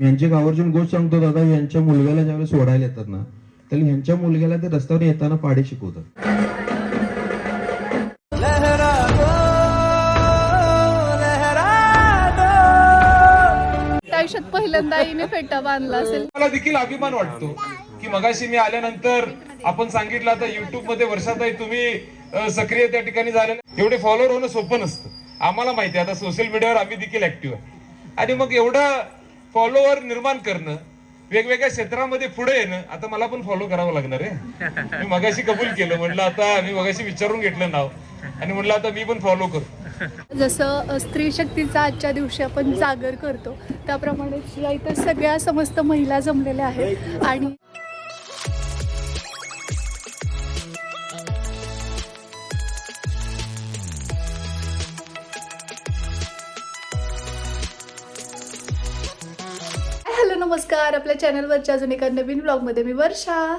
यांची एक आवर्जून गोष्ट सांगतो दादा यांच्या मुलग्याला ज्यावेळेस सोडायला येतात ना तर ह्यांच्या मुलग्याला ते रस्त्यावर येताना पाडे शिकवतात. आयुष्यात पहिल्यांदा आईने फेटा बांधला असेल. मला देखील अभिमान वाटतो की मगाशी मी आल्यानंतर आपण सांगितलं आता युट्यूबमध्ये वर्षाताई तुम्ही सक्रिय त्या ठिकाणी झाले एवढे फॉलोअर होणं सोपं नसतं. आम्हाला माहिती आहे आता सोशल मीडियावर आम्ही देखील ऍक्टिव्ह आहे. आणि मग एवढं फॉलोअर निर्माण करणं वेगवेगळ्या क्षेत्रामध्ये पुढे येणं आता मला पण फॉलो करावं लागणार आहे. मी मगाशी कबूल केलं म्हटलं आता मी मगाशी विचारून घेतलं नाव. आणि म्हटलं आता मी पण फॉलो करतो जसं स्त्री शक्तीचा आजच्या दिवशी आपण जागर करतो त्याप्रमाणे या इतर सगळ्या समस्त महिला जमलेल्या आहेत. आणि नमस्कार. आपल्या चॅनलवरच्या अजून एका नवीन ब्लॉगमध्ये मी वर्षा.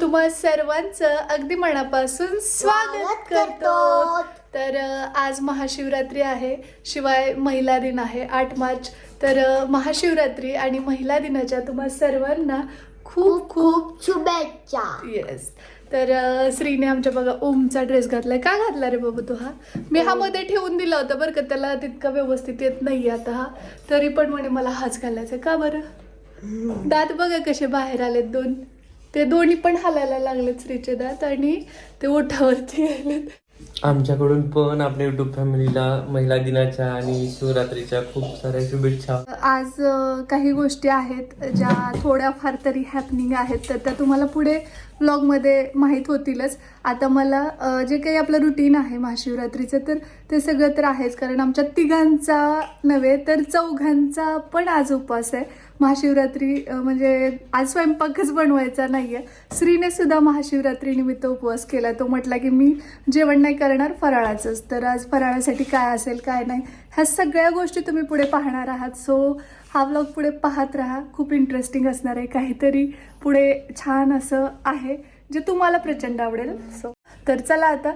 तुम्हा सर्वांचं अगदी मनापासून स्वागत करतो. तर आज महाशिवरात्री आहे. शिवाय महिला दिन आहे आठ मार्च. तर महाशिवरात्री आणि महिला दिनाच्या तुम्हा सर्वांना खूप खूप शुभेच्छा. येस तर श्रीने आमच्या बघा ओमचा ड्रेस घातलाय. का घातला रे बाबा तू हा? मी हा मध्ये ठेवून दिला होता बरं का त्याला तितका व्यवस्थित येत नाही आता हा. तरी पण म्हणे मला हाच घालायचा का बरं? दात बघा कसे बाहेर आलेत दोन. ते दोन्ही पण हालायला लागलेत श्रीचे दात आणि ते ओठावरती आलेत. आमच्याकडून पण आपल्या युट्यूब फॅमिलीला महिला दिनाच्या आणि शिवरात्रीच्या खूप साऱ्या शुभेच्छा. आज काही गोष्टी आहेत ज्या थोड्याफार तरी हॅपनिंग आहेत तर त्या तुम्हाला पुढे ब्लॉगमध्ये माहीत होतीलच. आता मला जे काही आपलं रुटीन आहे महाशिवरात्रीचं तर ते सगळं तर आहेच कारण आमच्या तिघांचा नव्हे तर चौघांचा पण आज उपवास आहे. महाशिवरात्री म्हणजे आज स्वयंपाकच बनवायचा नाही आहे श्रीने सुद्धा महाशिवरात्री निमित्त उपवास केला. तो म्हटला की मी जेवण नाही करणार फराळाचंच. तर आज फराळासाठी काय असेल काय नाही ह्या सगळ्या गोष्टी तुम्ही पुढे पाहणार आहात. सो हा व्लॉग पुढे पाहत राहा. खूप इंटरेस्टिंग असणार आहे. काहीतरी पुढे छान असं आहे जे तुम्हाला प्रचंड आवडेल. सो तर चला आता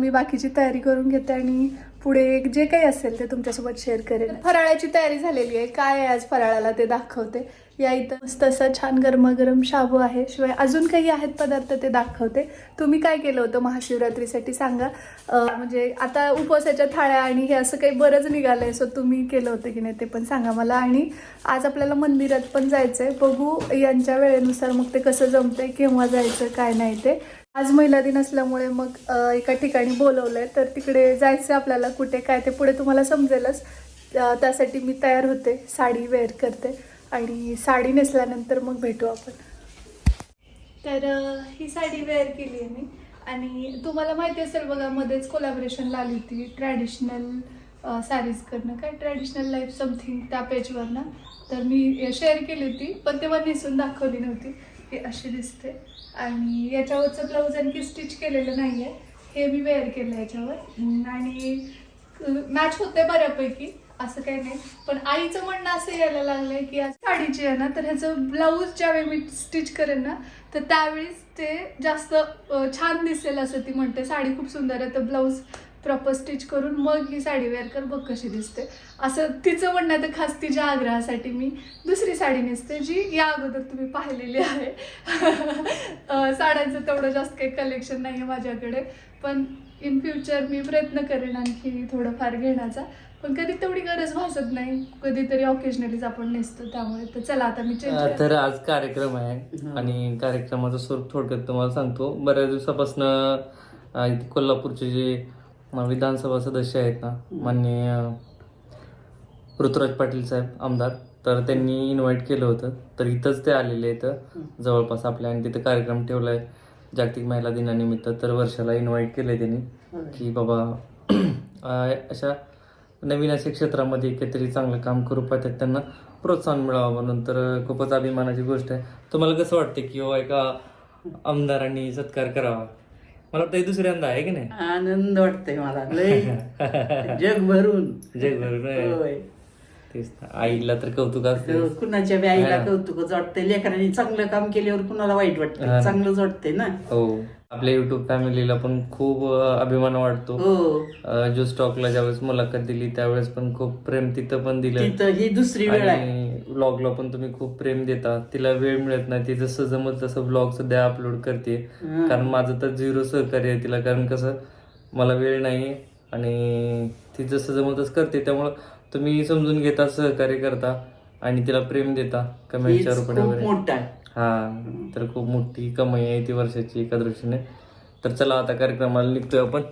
मी बाकीची तयारी करून घेते आणि पुढे जे काही असेल ते तुमच्यासोबत शेअर करेन. फराळाची तयारी झालेली आहे. काय आहे आज फराळाला ते दाखवते. या इथं मस्त असं छान गरमागरम शाबू आहे. शिवाय अजून काही आहेत पदार्थ ते दाखवते. तुम्ही काय केलं होतं महाशिवरात्रीसाठी सांगा. म्हणजे आता उपवासाच्या थाळ्या आणि हे असं काही बरंच निघालं आहे सो तुम्ही केलं होतं की नाही ते पण सांगा मला. आणि आज आपल्याला मंदिरात पण जायचं आहे बघू यांच्या वेळेनुसार मग ते कसं जमतंय केव्हा जायचं काय नाही ते. आज महिला दिन असल्यामुळे मग एका ठिकाणी बोलवलंय. तर तिकडे जायचं आपल्याला कुठे काय ते पुढे तुम्हाला समजेलच. त्यासाठी मी तयार होते साडी वेअर करते आणि साडी नेसल्यानंतर मग भेटू आपण. तर ही साडी वेअर केली आहे मी. आणि तुम्हाला माहिती असेल बघा मध्येच कोलॅबरेशनला आली होती. ट्रॅडिशनल साडीज करणं. काय ट्रॅडिशनल लाईफ समथिंग त्या पेजवरनं तर मी शेअर केली होती पण तेव्हा नेसून दाखवली नव्हती. हे अशी दिसते. आणि याच्यावरचं ब्लाऊज आणखी स्टिच केलेलं नाही आहे हे मी वेअर केलं याच्यावर. आणि मॅच होते बऱ्यापैकी. असं काही नाही. पण आईचं म्हणणं असं यायला लागलंय की आज साडीची आहे ना तर ह्याचं ब्लाऊज ज्यावेळी मी स्टिच करेन ना तर त्यावेळीच ते जास्त छान दिसेल असं ती म्हणते. साडी खूप सुंदर आहे. तर ब्लाऊज प्रॉपर स्टिच करून मग ही साडी वेअर कर बघ कशी दिसते. असं तिचं म्हणणं आहे तर खास तिच्या आग्रहासाठी मी दुसरी साडी नेसते जी या अगोदर तुम्ही पाहिलेली आहे. साड्यांचं तेवढं जास्त काही कलेक्शन नाही आहे माझ्याकडे पण इन फ्युचर मी प्रयत्न करेन आणखी थोडंफार घेण्याचा. पण कधी तेवढी गरज भासत नाही कधीतरी ऑकेजनलीच आपण नेसतो त्यामुळे. तर चला आता मी चेंज तर आज कार्यक्रम आहे आणि कार्यक्रमाचं स्वरूप थोडक्यात तुम्हाला सांगतो. बऱ्याच दिवसापासून कोल्हापूरचे जे विधानसभा सदस्य आहेत ना माननीय ऋतुराज पाटील साहेब आमदार. तर त्यांनी इन्व्हाइट केलं होतं. तर इथंच ते आलेले आहेत जवळपास आपल्या आणि तिथं कार्यक्रम ठेवलाय जागतिक महिला दिनानिमित्त. तर वर्षाला इन्व्हाइट केलंय त्यांनी की बाबा अशा नवीन अशा क्षेत्रामध्ये काहीतरी चांगलं काम करू पाहतात. त्यांना प्रोत्साहन मिळावं म्हणून. तर खूपच अभिमानाची गोष्ट आहे. तुम्हाला कसं वाटतं की हो एका आमदारांनी सत्कार करावा? मला वाटतं हे दुसऱ्यांदा आहे की नाही? आनंद वाटतंय मला. लय. जग भरून जगभर नाही. होय. तेच. आईला तर कौतुक असते कुणाच्या बी आईला हा. कौतुकच वाटतंय. लेकरांनी चांगलं काम केल्यावर कुणाला वाईट हा. वाटतं. चांगलंच वाटतंय ना? हो. आपल्या युट्यूब फॅमिलीला पण खूप अभिमान वाटतो. हो. जो स्टॉकला ज्यावेळेस मुलाखत दिली त्यावेळेस पण खूप प्रेम तिथं पण दिलं. ही दुसरी वेळ आहे. आणि व्लॉगला पण तुम्ही खूप प्रेम देता. तिला वेळ मिळत नाही. ती जसं जमत तसं व्लॉग सध्या अपलोड करते. कारण माझं तर झिरो सहकार्य आहे तिला. कारण कसं मला वेळ नाही आणि ती जसं जमतच करते. त्यामुळं तुम्ही समजून घेता सहकार्य करता आणि तिला प्रेम देता. कमेंटच्या रूपाने हा तर खूप मोठी कमाई आहे ती वर्षाची एका दृष्टीने. तर चला आता कार्यक्रमाला निघतोय आपण.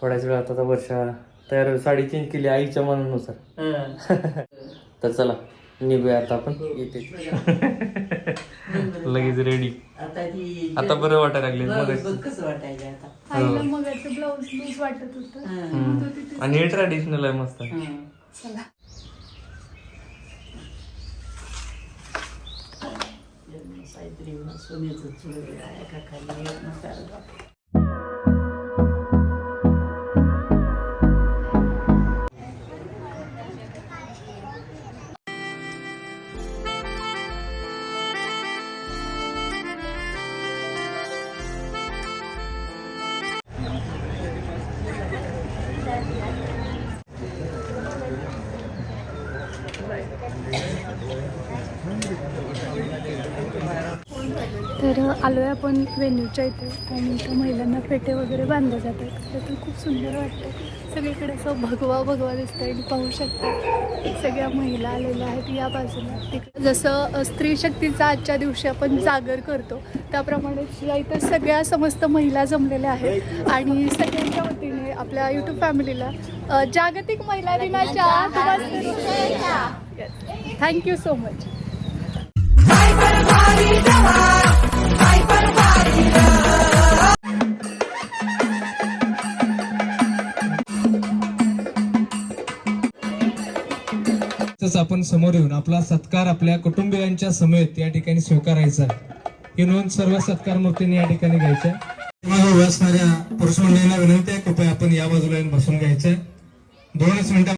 थोड्याच वेळात आता वर्षा तयार साडी चेंज केली आईच्या मनानुसार. हं. तर चला निघूया आता आपण. येते. लगेच रेडी आता ती आता बरं वाटायला लागले बघ मग बघ कसं वाटायचं आता? आईला मगाचं ब्लाऊज लूज वाटत होतं. आणि हे ट्रॅडिशनल आहे मस्त. काहीतरी सोन्याचं चुडे आहे का तर आलो आहे आपण वेन्यूच्या इथे. आणि इथं महिलांना फेटे वगैरे बांधले जातात. तर खूप सुंदर वाटतं सगळीकडे असं भगवा भगवा दिसतं आणि पाहू शकता सगळ्या महिला आलेल्या आहेत या बाजूला. तिकडे जसं स्त्री शक्तीचा आजच्या दिवशी आपण जागर करतो त्याप्रमाणे या इथं सगळ्या समस्त महिला जमलेल्या आहेत. आणि सगळ्यांच्या वतीने आपल्या यूट्यूब फॅमिलीला जागतिक महिला दिनाच्या थँक्यू सो मच आपण समोर येऊन आपला सत्कार आपल्या कुटुंबियांच्या समेत या ठिकाणी स्वीकारायचा ही नोंद सर्व सत्कार मूर्तींनी या ठिकाणी घ्यायच्या. माझ्या उभ्या पुरुष मंडळींना विनंती आहे कृपया आपण या बाजूला येऊन बसून घ्यायचं दोनच मिनिटं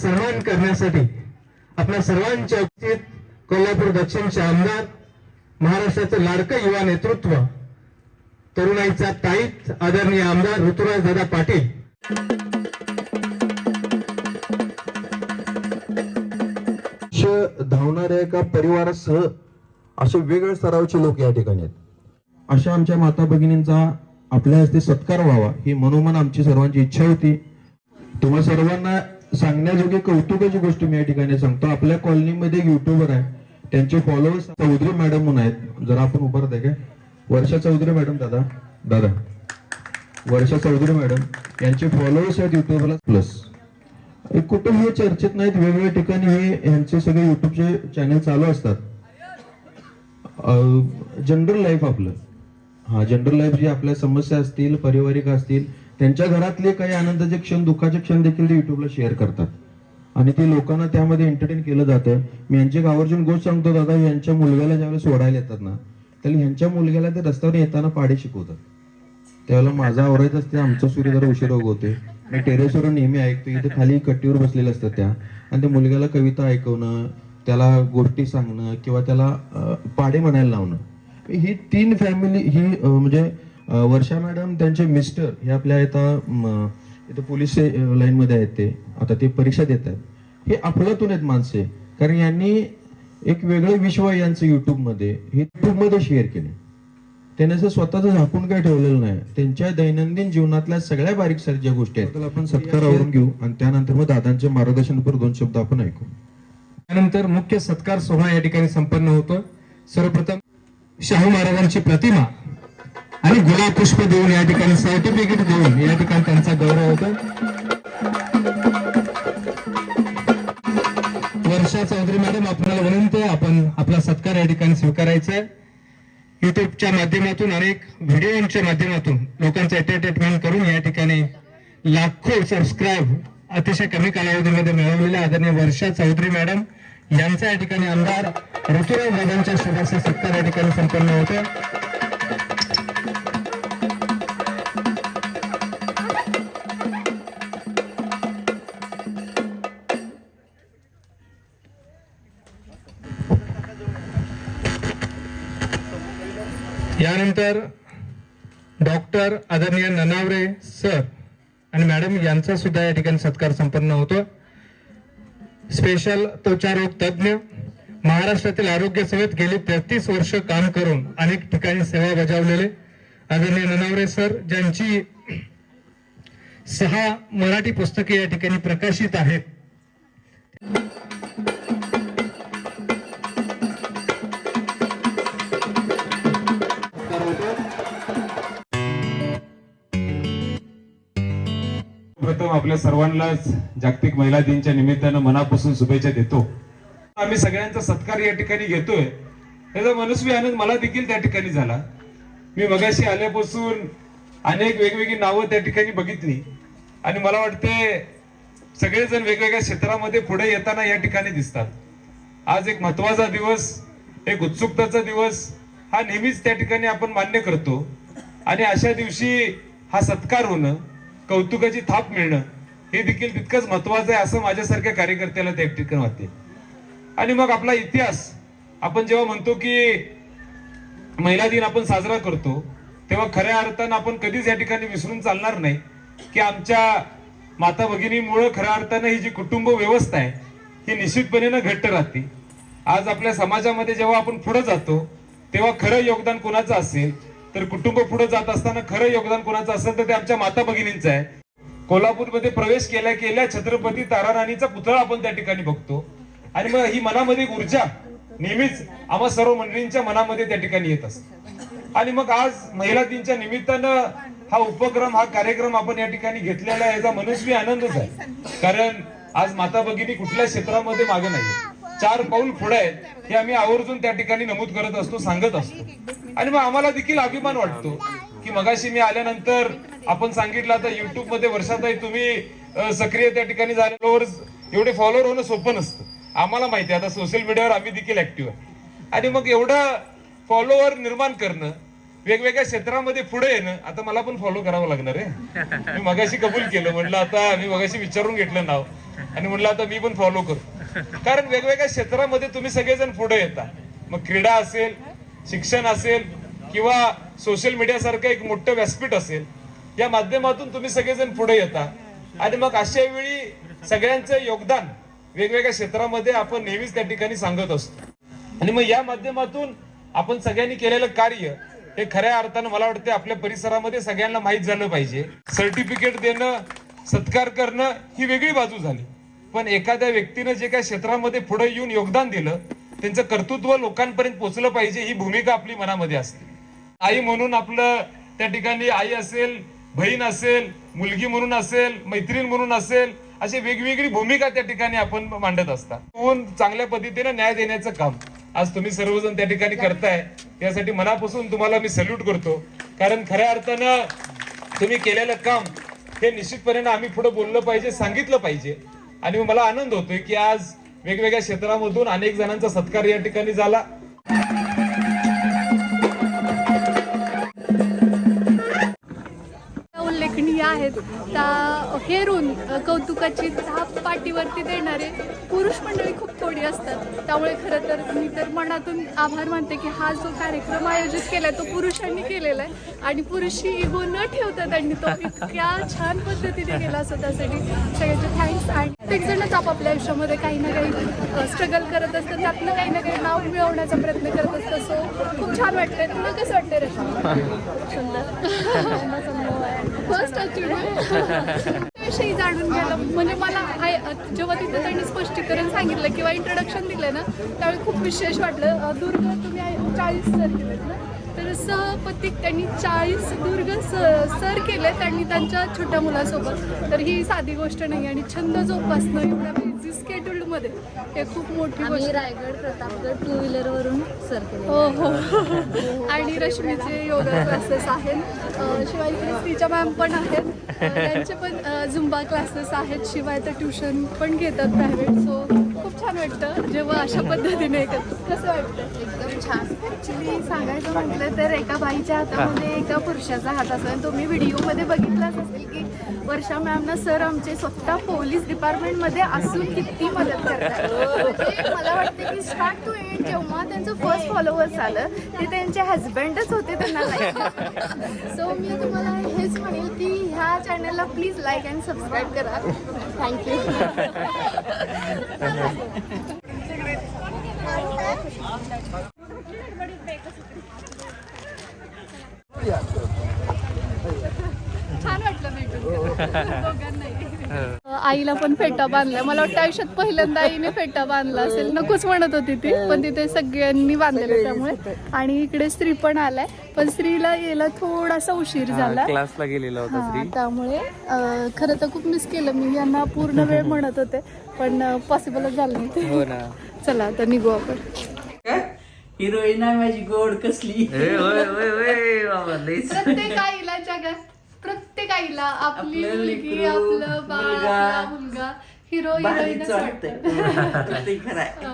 सन्मान करण्यासाठी आपल्या सर्वांच्या उपस्थित कोल्हापूर दक्षिणचे आमदार महाराष्ट्राचं लाडकं युवा नेतृत्व तरुणाईचा ताईत आदरणीय आमदार ऋतुराज दादा पाटील. धावणाऱ्या एका परिवारासह असे वेगवेगळ्या स्तरावरचे लोक या ठिकाणी आहेत. अशा आमच्या माता भगिनींचा आपल्या हस्ते सत्कार व्हावा ही मनोमन आमची सर्वांची इच्छा होती. तुम्हा सर्वांना सांगण्याजोगे कौतुकाची गोष्ट मी या ठिकाणी सांगतो. आपल्या कॉलनीमध्ये युट्यूबर आहे. त्यांचे फॉलोअर्स चौधरी मॅडम म्हणून आहेत. जरा आपण उभं राहते काय? वर्षा चौधरी मॅडम दादा. दादा. वर्षा चौधरी मॅडम यांचे फॉलोअर्स आहेत युट्यूबला प्लस कुठे हे चर्चेत नाहीत. वेगवेगळ्या ठिकाणी हे यांचे सगळे युट्यूबचे चॅनल चालू असतात. जनरल लाईफ आपलं. हा जनरल लाईफ जे आपल्या समस्या असतील पारिवारिक असतील त्यांच्या घरातले काही आनंदाचे क्षण दुःखाचे क्षण देखील ते युट्यूबला शेअर करतात. आणि ते लोकांना त्यामध्ये एंटरटेन केलं जातं. मी यांची एक आवर्जून गोष्ट सांगतो दादा यांच्या मुलग्याला ज्यावेळेस सोडायला येतात ना त्याला ह्यांच्या मुलग्याला ते रस्त्यावर येताना पाडे शिकवतात. त्यावेळेला माझा आवरायचं असते आमचा सूर्य जरा उशीर होते मी टेरेसवर नेहमी ऐकतो इथे खाली कट्टीवर बसलेल्या असतात त्या. आणि त्या मुलग्याला कविता ऐकवणं त्याला गोष्टी सांगणं किंवा त्याला पाडे म्हणायला लावणं. ही तीन फॅमिली ही म्हणजे वर्षा मॅडम त्यांचे मिस्टर हे आपल्या इथं इथं पोलीस लाईन मध्ये आहेत ते. आता ते परीक्षा देत आहेत. हे अफलातून आहेत माणसे. कारण यांनी एक वेगळं विश्व आहे यांचं युट्यूबमध्ये. हे युट्यूबमध्ये शेअर केले त्याने असं स्वतःच झाकून काय ठेवलेलं नाही. त्यांच्या दैनंदिन जीवनातल्या सगळ्या बारीक सारीक ज्या गोष्टी आहेत. आपण सत्कार आवरून घेऊ. आणि त्यानंतर मग दादांचे मार्गदर्शनपर दोन शब्द आपण ऐकू. त्यानंतर मुख्य सत्कार सोहळा या ठिकाणी संपन्न होतो. सर्वप्रथम शाहू महाराजांची प्रतिमा. आणि गुलाब पुष्प देऊन या ठिकाणी सर्टिफिकेट देऊन या ठिकाणी त्यांचा गौरव होतो. वर्षा चौधरी मॅडम आपल्याला विनंती आपण आपला सत्कार या ठिकाणी स्वीकारायचा आहे. युट्यूबच्या माध्यमातून अनेक व्हिडिओच्या माध्यमातून लोकांचं एंटरटेनमेंट करून या ठिकाणी लाखो सबस्क्राईब अतिशय कमी कालावधीमध्ये मिळवलेल्या आदरणीय वर्षा चौधरी मॅडम यांचा या ठिकाणी आमदार ऋतुराव दादांच्या शुभाशय सत्कार या ठिकाणी संपन्न होतो त्यानंतर डॉक्टर आदरणीय ननावरे सर आणि मॅडम यांचा सुद्धा या ठिकाणी सत्कार संपन्न होतो. स्पेशल त्वचारोग तज्ज्ञ महाराष्ट्रातील आरोग्य सेवेत गेली तेहतीस वर्ष काम करून अनेक ठिकाणी सेवा बजावलेले आदरणीय ननावरे सर ज्यांची सहा मराठी पुस्तके या ठिकाणी प्रकाशित आहेत. प्रथम आपल्या सर्वांनाच जागतिक महिला दिनच्या निमित्तानं मनापासून शुभेच्छा देतो. आम्ही सगळ्यांचा सत्कार या ठिकाणी घेतोय. त्याचा मनस्वी आनंद मला देखील त्या ठिकाणी झाला. मी मगाशी आल्यापासून अनेक वेगवेगळी नावं त्या ठिकाणी बघितली. आणि मला वाटते सगळेजण वेगवेगळ्या क्षेत्रामध्ये पुढे येताना या ठिकाणी दिसतात. आज एक महत्त्वाचा दिवस एक उत्सुकताचा दिवस हा नेहमीच त्या ठिकाणी आपण मान्य करतो. आणि अशा दिवशी हा सत्कार होणं कौतुकाची थाप मिळणं हे देखील तितकंच महत्वाचं आहे असं माझ्यासारख्या कार्यकर्त्याला त्या ठिकाणी वाटते. आणि मग आपला इतिहास आपण जेव्हा म्हणतो की महिला दिन आपण साजरा करतो तेव्हा खऱ्या अर्थानं आपण कधीच या ठिकाणी विसरून चालणार नाही की आमच्या माता भगिनीमुळं खऱ्या अर्थानं ही जी कुटुंब व्यवस्था आहे ही निश्चितपणे घट्ट राहते. आज आपल्या समाजामध्ये जेव्हा आपण पुढे जातो तेव्हा खरं योगदान कोणाचं असेल? तर कुटुंब पुढे जात असताना खरं योगदान कोणाचं असेल तर ते आमच्या माता भगिनींचं आहे. कोल्हापूरमध्ये प्रवेश केल्या केल्या छत्रपती ताराराणीचा पुतळा आपण त्या ठिकाणी बघतो. आणि मग ही मनामध्ये एक ऊर्जा नेहमीच आम्हा सर्व मंडळींच्या मनामध्ये त्या ठिकाणी येत असते. आणि मग आज महिला दिनच्या निमित्तानं हा उपक्रम हा कार्यक्रम आपण या ठिकाणी घेतलेला याचा मनस्वी आनंदच आहे. कारण आज माता भगिनी कुठल्या क्षेत्रामध्ये मागे नाही. चार पाऊल पुढे आहेत हे आम्ही आवर्जून त्या ठिकाणी नमूद करत असतो सांगत असतो. आणि मग आम्हाला देखील अभिमान वाटतो की मगाशी मी आल्यानंतर आपण सांगितलं आता युट्यूबमध्ये वर्षातही तुम्ही सक्रिय त्या ठिकाणी झाल्यावर एवढे फॉलोअर होणं सोपं नसतं. आम्हाला माहिती आहे आता सोशल मीडियावर आम्ही देखील ऍक्टिव्ह आहे. आणि मग एवढं फॉलोअर निर्माण करणं वेगवेगळ्या क्षेत्रामध्ये पुढे येणं आता मला पण फॉलो करावं लागणार आहे. मी मगाशी कबूल केलं म्हटलं आता मी मगाशी विचारून घेतलं नाव. आणि म्हटलं आता मी पण फॉलो करतो. कारण वेगवेगळ्या क्षेत्रामध्ये तुम्ही सगळेजण पुढे येता. मग क्रीडा असेल शिक्षण असेल किंवा सोशल मीडिया सारखं एक मोठं व्यासपीठ असेल या माध्यमातून तुम्ही सगळेजण पुढे येता. आणि मग अशा वेळी सगळ्यांचं योगदान वेगवेगळ्या क्षेत्रामध्ये आपण नेहमीच त्या ठिकाणी सांगत असतो. आणि मग या माध्यमातून आपण सगळ्यांनी केलेलं कार्य हे खऱ्या अर्थानं मला वाटते आपल्या परिसरामध्ये सगळ्यांना माहीत झालं पाहिजे. सर्टिफिकेट देणं सत्कार करणं ही वेगळी बाजू झाली. पण एखाद्या व्यक्तीनं जे काही क्षेत्रामध्ये पुढे येऊन योगदान दिलं त्यांचं कर्तृत्व लोकांपर्यंत पोचलं पाहिजे ही भूमिका आपली मनामध्ये असते. आई म्हणून आपलं त्या ठिकाणी आई असेल बहीण असेल मुलगी म्हणून असेल मैत्रीण म्हणून असेल अशी वेगवेगळी भूमिका त्या ठिकाणी आपण मांडत असतात. होऊन चांगल्या पद्धतीने न्याय देण्याचं काम आज तुम्ही सर्वजण त्या ठिकाणी करताय त्यासाठी मनापासून तुम्हाला मी सल्यूट करतो. कारण खऱ्या अर्थानं तुम्ही केलेलं काम हे निश्चितपणे आम्ही पुढे बोललं पाहिजे सांगितलं पाहिजे. आणि मला आनंद होतोय की आज वेगवेगळ्या क्षेत्रामधून अनेक जणांचा सत्कार या ठिकाणी झाला. उल्लेखनीय आहेत त्या हेरून कौतुकाची थाप पाठीवरती देणारे पुरुष मंडळी खूप थोडी असतात. त्यामुळे खरं तर मी तर मनातून आभार मानते की हा जो कार्यक्रम आयोजित केलाय तो पुरुषांनी केलेला आहे. आणि पुरुषी इगो न ठेवता त्यांनी तो इतक्या छान पद्धतीने केला असं त्यासाठी सगळ्यांचे थँक्स आणि प्रत्येक जणच आपापल्या आयुष्यामध्ये काही ना काही स्ट्रगल करत असतं. त्यातनं काही ना काही नाव मिळवण्याचा प्रयत्न करत असतं. सो खूप छान वाटतंय. तुला कसं वाटतंय रश्मी? फर्स्ट विषयी जाणून घ्यायला. म्हणजे मला आय जेव्हा तिथं त्यांनी स्पष्टीकरण सांगितलं किंवा इंट्रोडक्शन दिलं ना त्यावेळी खूप विशेष वाटलं. दुर्ग तुम्ही चाळीस तारखेला ना? सहपतिक त्यांनी चाळीस दुर्ग स सर केले त्यांनी त्यांच्या छोट्या मुलासोबत. तर ही साधी गोष्ट नाही आणि छंद जोपासणं एवढ्या बिझी स्केड्यूलमध्ये हे खूप मोठी गोष्ट. रायगड प्रतापगड टू व्हीलर वरून सर केले हो हो. आणि रश्मीचे योगा क्लासेस आहेत. शिवाय श्रीच्या मॅम पण आहेत. त्यांचे पण झुंबा क्लासेस आहेत. शिवाय तर ट्युशन पण घेतात प्रायव्हेट सो खूप छान वाटतं. जेव्हा अशा पद्धतीने कसं वाटतं एकदम छान ऍक्च्युली सांगायचं म्हटलं तर एका बाईच्या हातामध्ये एका पुरुषाचा हात असतो. आणि तुम्ही व्हिडिओमध्ये बघितलाच असेल की वर्षा मॅमना सर आमचे स्वतः पोलीस डिपार्टमेंटमध्ये असून किती मदत करतात. म्हणजे मला वाटतं की स्टार्ट टू एंड जेव्हा त्यांचं फर्स्ट फॉलोअर्स आलं ते त्यांचे हजबंडच होते त्यांना सो मी तुम्हाला हेच म्हणेल की ह्या चॅनलला प्लीज लाईक अँड सबस्क्राईब करा. थँक्यू छान वाटलं भेटून दोघांनाही. आईला पण फेटा बांधलाय. मला वाटतं आयुष्यात पहिल्यांदा आईने फेटा बांधला असेल. नकोच म्हणत होती ती पण तिथे सगळ्यांनी बांधलेलं त्यामुळे. आणि इकडे स्त्री पण आलाय. पण स्त्रीला यायला थोडासा उशीर झाला. क्लासला गेलेला होता हा त्यामुळे खरं तर खूप मिस केलं. मी यांना पूर्ण वेळ म्हणत होते पण पॉसिबलच झालं नाही हो ना. चला आता निघू आपण. हिरोईन आहे माझी गोड कसली. ए, होय होय होय बाबा लईच. प्रत्येक आईला जगात प्रत्येक आईला आपली आपलं मुलगी लेकरू, आपलं बाळ मुलगा. आपला मुलगा. हिरो हिरोईनच वाटतं.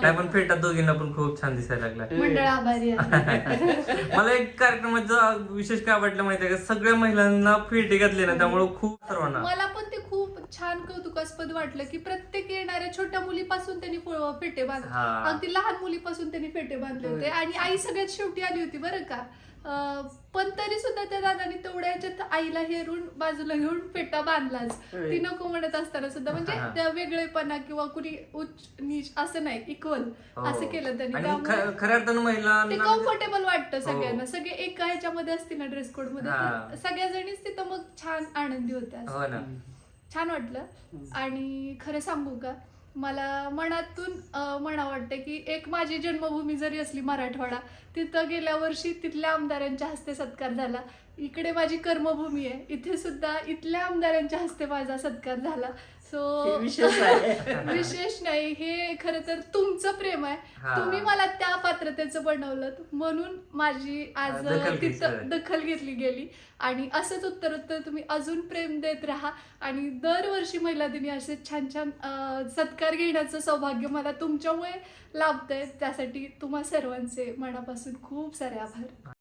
नाही पण फेटा दोघींना पण खूप छान दिसायला लागला मंडळ आभारी आहे. मला एक कार्यक्रमाचा विशेष काय वाटलं माहितीये का? सगळ्या महिलांना फेटे घातले ना त्यामुळे खूप सर्वांना. मला पण ते खूप छान कौतुकास्पद वाटलं की प्रत्येक येणाऱ्या छोट्या मुलीपासून त्यांनी फो- फेटे बांधले हा. अगदी लहान मुलीपासून त्यांनी फेटे बांधले होते. आणि आई सगळ्यात शेवटी आली होती बरं का? पण तरी सुद्धा त्या दादाने तेवढ्या याच्यात आईला हेरून बाजूला घेऊन फेटा बांधलाच ती नको म्हणत असताना सुद्धा म्हणजे हा. त्या वेगळेपणा किंवा कुणी उच्च नीच असं नाही इक्वल हो. असं केलं त्यांनी आणि त्यामुळे ख- खऱ्या अर्थानं ते महिलांना कम्फर्टेबल वाटतं हो. सगळ्यांना सगळे एका ह्याच्यामध्ये असतील ना ड्रेस कोडमध्ये. तर सगळ्या जणीच तिथं मग छान आनंदी होत्या असं. हो ना छान वाटलं आणि खरं सांगू का मला मनातून म्हणा वाटतं की एक माझी जन्मभूमी जरी असली मराठवाडा तिथं गेल्या वर्षी तिथल्या आमदारांच्या हस्ते सत्कार झाला. इकडे माझी कर्मभूमी आहे. इथे सुद्धा इथल्या आमदारांच्या हस्ते माझा सत्कार झाला. सो विशेष आहे. विशेष नाही हे खरं तर तुमचं प्रेम आहे. तुम्ही मला त्या पात्रतेचं बनवलं म्हणून माझी आज. तिथं दखल घेतली गेली. आणि असंच उत्तर उत्तर तुम्ही अजून प्रेम देत राहा. आणि दरवर्षी महिला दिनी असे छान छान सत्कार घेण्याचं सौभाग्य मला तुमच्यामुळे लाभतंय. त्यासाठी तुम्हा सर्वांचे मनापासून खूप सारे आभार.